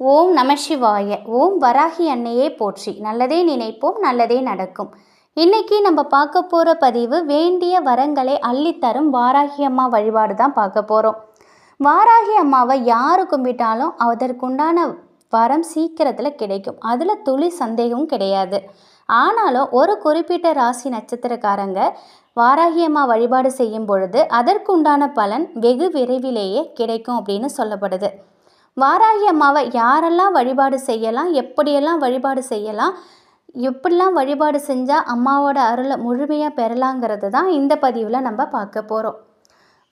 ஓம் நம சிவாய. ஓம் வராகி அன்னையே போற்றி. நல்லதே நினைப்போம் நல்லதே நடக்கும். இன்னைக்கு நம்ம பார்க்க போகிற பதிவு வேண்டிய வரங்களை அள்ளித்தரும் வாராகி அம்மா வழிபாடு தான் பார்க்க போகிறோம் வாராகி அம்மாவை யார் கும்பிட்டாலும் அதற்குண்டான வரம் சீக்கிரத்தில் கிடைக்கும். அதில் துளி சந்தேகமும் கிடையாது. ஆனாலும் ஒரு குறிப்பிட்ட ராசி நட்சத்திரக்காரங்க வாராகி அம்மா வழிபாடு செய்யும் பொழுது அதற்குண்டான பலன் வெகு விரைவிலேயே கிடைக்கும் அப்படின்னு சொல்லப்படுது. வாராகி அம்மாவை யாரெல்லாம் வழிபாடு செய்யலாம்? எப்படியெல்லாம் வழிபாடு செய்யலாம்? எப்படிலாம் வழிபாடு செஞ்சால் அம்மாவோட அருளை முழுமையாக பெறலாங்கிறது தான் இந்த பதிவில் நம்ம பார்க்க போகிறோம்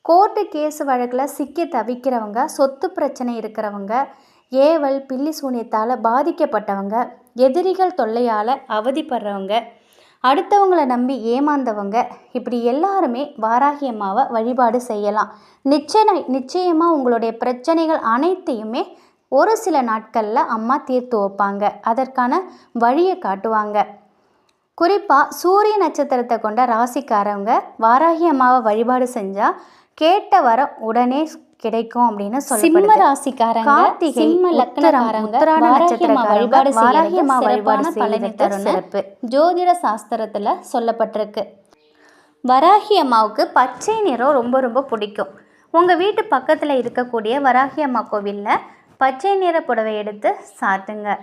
கோர்ட்டு கேஸ் வழக்கில் சிக்கி தவிக்கிறவங்க சொத்து பிரச்சனை இருக்கிறவங்க ஏவல் பில்லி சூனியத்தால் பாதிக்கப்பட்டவங்க எதிரிகள் தொல்லையால் அவதிப்படுறவங்க அடுத்தவங்களை நம்பி ஏமாந்தவங்க இப்படி எல்லாருமே வாராகி அம்மாவை வழிபாடு செய்யலாம். நிச்சய நிச்சயமாக உங்களுடைய பிரச்சனைகள் அனைத்தையுமே ஒரு சில நாட்களில் அம்மா தீர்த்து வைப்பாங்க. அதற்கான வழியை காட்டுவாங்க. குறிப்பாக சூரிய நட்சத்திரத்தை கொண்ட ராசிக்காரவங்க வாராகி அம்மாவை வழிபாடு செஞ்சால் கேட்ட வர உடனே கிடைக்கும் அப்படின்னு சிம்ம சொல்லப்படுது. ராசிக்காரங்க கார்த்திகை சிம்ம நட்சத்திரக்காரங்க வழிபாடு பலனை தரும்னு சிறப்பு. ஜோதிட சாஸ்திரத்துல சொல்லப்பட்டிருக்கு. வராகி அம்மாவுக்கு பச்சை நிறம் ரொம்ப ரொம்ப பிடிக்கும். உங்கள் வீட்டு பக்கத்தில் இருக்கக்கூடிய வராகி அம்மா கோவிலில் பச்சை நிற புடவை எடுத்து சாத்துங்க.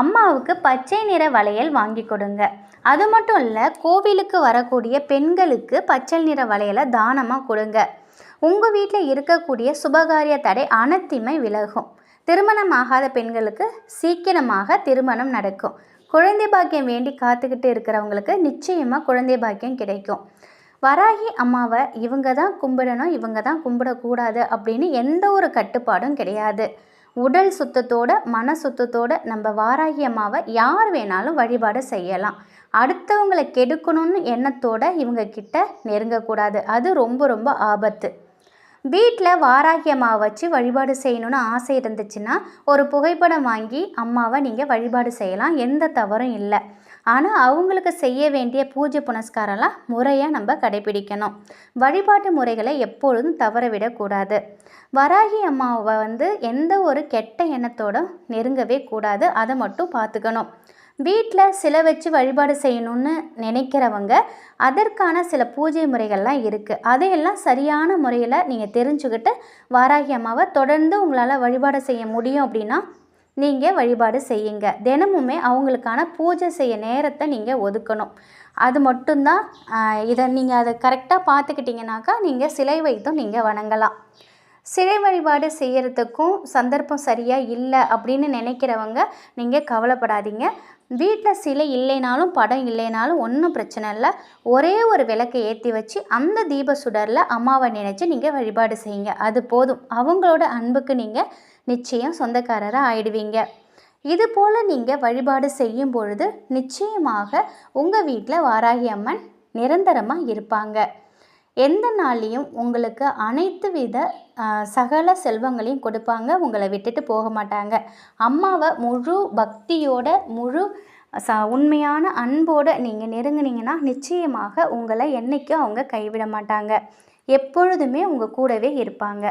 அம்மாவுக்கு பச்சை நிற வளையல் வாங்கி கொடுங்க. அது மட்டும் இல்லை கோவிலுக்கு வரக்கூடிய பெண்களுக்கு பச்சை நிற வளையலை தானமாக கொடுங்க. உங்கள் வீட்டில் இருக்கக்கூடிய சுபகாரிய தடை அனைத்துமே விலகும். திருமணம் ஆகாத பெண்களுக்கு சீக்கிரமாக திருமணம் நடக்கும். குழந்தை பாக்கியம் வேண்டி காத்துக்கிட்டு இருக்கிறவங்களுக்கு நிச்சயமாக குழந்தை பாக்கியம் கிடைக்கும். வராகி அம்மாவை இவங்க தான் கும்பிடணும் இவங்க தான் கும்பிடக்கூடாது அப்படின்னு எந்த ஒரு கட்டுப்பாடும் கிடையாது. உடல் சுத்தத்தோட மன சுத்தத்தோட நம்ம வாராகி அம்மாவை யார் வேணாலும் வழிபாடு செய்யலாம். அடுத்தவங்களை கெடுக்கணும்னு எண்ணத்தோட இவங்க கிட்ட நெருங்கக்கூடாது. அது ரொம்ப ரொம்ப ஆபத்து. வீட்டில் வாராகி அம்மாவை வச்சு வழிபாடு செய்யணும்னு ஆசை இருந்துச்சுன்னா ஒரு புகைப்படம் வாங்கி அம்மாவை நீங்கள் வழிபாடு செய்யலாம். எந்த தவறும் இல்லை. ஆனால் அவங்களுக்கு செய்ய வேண்டிய பூஜை புனஸ்காரம்லாம் முறையாக நம்ம கடைபிடிக்கணும். வழிபாட்டு முறைகளை எப்பொழுதும் தவற விடக்கூடாது. வராகி அம்மாவை வந்து எந்த ஒரு கெட்ட எண்ணத்தோட நெருங்கவே கூடாது. அதை மட்டும் பார்த்துக்கணும். வீட்டில் சிலை வச்சு வழிபாடு செய்யணும்னு நினைக்கிறவங்க அதற்கான சில பூஜை முறைகள்லாம் இருக்குது அதையெல்லாம் சரியான முறையில் நீங்கள் தெரிஞ்சுக்கிட்டு வாராகி அம்மாவை தொடர்ந்து உங்களால் வழிபாடு செய்ய முடியும் அப்படின்னா நீங்கள் வழிபாடு செய்யுங்க. தினமுமே அவங்களுக்கான பூஜை செய்ய நேரத்தை நீங்கள் ஒதுக்கணும். அது மட்டும்தான் இதை நீங்கள் அதை கரெக்டாக பார்த்துக்கிட்டிங்கனாக்கா நீங்கள் சிலை வைத்தும் நீங்கள் வணங்கலாம். சிலை வழிபாடு செய்கிறதுக்கும் சந்தர்ப்பம் சரியாக இல்லை அப்படின்னு நினைக்கிறவங்க நீங்கள் கவலைப்படாதீங்க. வீட்டில் சிலை இல்லைனாலும் படம் இல்லைனாலும் ஒன்றும் பிரச்சனை இல்லை. ஒரே ஒரு விளக்கை ஏற்றி வச்சு அந்த தீப சுடரில் அம்மாவை நினச்சி நீங்கள் வழிபாடு செய்யுங்க. அது போதும். அவங்களோட அன்புக்கு நீங்கள் நிச்சயம் சொந்தக்காரராக ஆயிடுவீங்க. இது போல் நீங்கள் வழிபாடு செய்யும் பொழுது நிச்சயமாக உங்கள் வீட்டில் வாராகி அம்மன் நிரந்தரமாக இருப்பாங்க. எந்த நாள்லையும் உங்களுக்கு அனைத்து வித சகல செல்வங்களையும் கொடுப்பாங்க. உங்களை விட்டுட்டு போக மாட்டாங்க. அம்மாவை முழு பக்தியோட முழு ச உண்மையான அன்போடு நீங்கள் நெருங்குனீங்கன்னா நிச்சயமாக உங்களை என்றைக்கும் அவங்க கைவிட மாட்டாங்க. எப்பொழுதுமே உங்கள் கூடவே இருப்பாங்க.